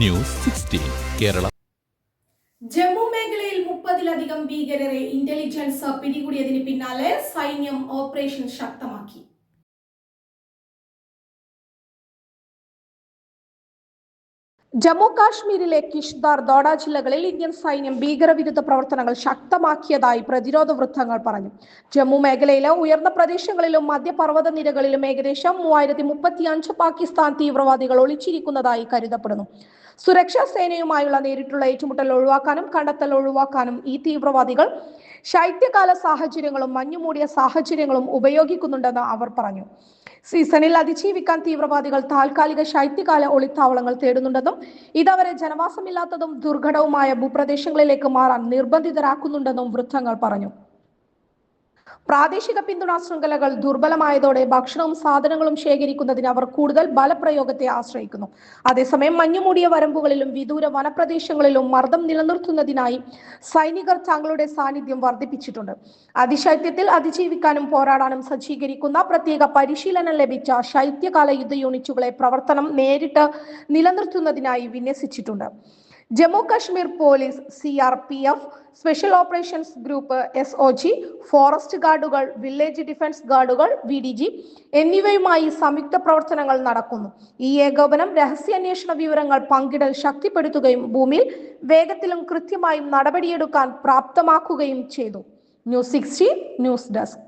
News sixteen Kerala. Jammu മേഖലയിൽ മുപ്പതിലധികം ഭീകരരെ ഇന്റലിജൻസ് പിടികൂടിയതിന് പിന്നാലെ സൈന്യം ഓപ്പറേഷൻ ശക്തമാക്കി. ജമ്മു കാശ്മീരിലെ കിഷ്ദാർ ദോഡ ജില്ലകളിൽ ഇന്ത്യൻ സൈന്യം ഭീകരവിരുദ്ധ പ്രവർത്തനങ്ങൾ ശക്തമാക്കിയതായി പ്രതിരോധ വൃത്തങ്ങൾ പറഞ്ഞു. ജമ്മു മേഖലയിലെ ഉയർന്ന പ്രദേശങ്ങളിലും മധ്യപർവത നിരകളിലും ഏകദേശം മൂവായിരത്തി മുപ്പത്തി അഞ്ച് പാകിസ്ഥാൻ തീവ്രവാദികൾ ഒളിച്ചിരിക്കുന്നതായി കരുതപ്പെടുന്നു. സുരക്ഷാ സേനയുമായുള്ള നേരിട്ടുള്ള ഏറ്റുമുട്ടൽ ഒഴിവാക്കാനും കണ്ടെത്തൽ ഒഴിവാക്കാനും ഈ തീവ്രവാദികൾ ശൈത്യകാല സാഹചര്യങ്ങളും മഞ്ഞുമൂടിയ സാഹചര്യങ്ങളും ഉപയോഗിക്കുന്നുണ്ടെന്ന് അവർ പറഞ്ഞു. സീസണിൽ അതിജീവിക്കാൻ തീവ്രവാദികൾ താൽക്കാലിക ശൈത്യകാല ഒളിത്താവളങ്ങൾ തേടുന്നുണ്ടെന്നും ഇതവരെ ജനവാസമില്ലാത്തതും ദുർഘടവുമായ ഭൂപ്രദേശങ്ങളിലേക്ക് മാറാൻ നിർബന്ധിതരാക്കുന്നുണ്ടെന്നും വൃത്തങ്ങൾ പറഞ്ഞു പ്രാദേശിക പിന്തുണാ ശൃംഖലകൾ ദുർബലമായതോടെ ഭക്ഷണവും സാധനങ്ങളും ശേഖരിക്കുന്നതിന് അവർ കൂടുതൽ ബലപ്രയോഗത്തെ ആശ്രയിക്കുന്നു. അതേസമയം മഞ്ഞുമൂടിയ വരമ്പുകളിലും വിദൂര വനപ്രദേശങ്ങളിലും മർദ്ദം നിലനിർത്തുന്നതിനായി സൈനികർ തങ്ങളുടെ സാന്നിധ്യം വർദ്ധിപ്പിച്ചിട്ടുണ്ട്. അതിശൈത്യത്തിൽ അതിജീവിക്കാനും പോരാടാനും സജ്ജീകരിക്കുന്ന പ്രത്യേക പരിശീലനം ലഭിച്ച ശൈത്യകാല യുദ്ധ യൂണിറ്റുകളെ പ്രവർത്തനം നേരിട്ട് നിലനിർത്തുന്നതിനായി വിന്യസിച്ചിട്ടുണ്ട്. Jammu Kashmir police C R P F special operations group S O G forest ഗാർഡുകൾ village defence ഗാർഡുകൾ വി ഡി ജി എന്നിവയുമായി സംയുക്ത പ്രവർത്തനങ്ങൾ നടക്കുന്നു. ഈ ഏകോപനം രഹസ്യാന്വേഷണ വിവരങ്ങൾ പങ്കിടൽ ശക്തിപ്പെടുത്തുകയും ഭൂമിയിൽ വേഗത്തിലും കൃത്യമായും നടപടിയെടുക്കാൻ പ്രാപ്തമാക്കുകയും ചെയ്തു. News sixty news desk.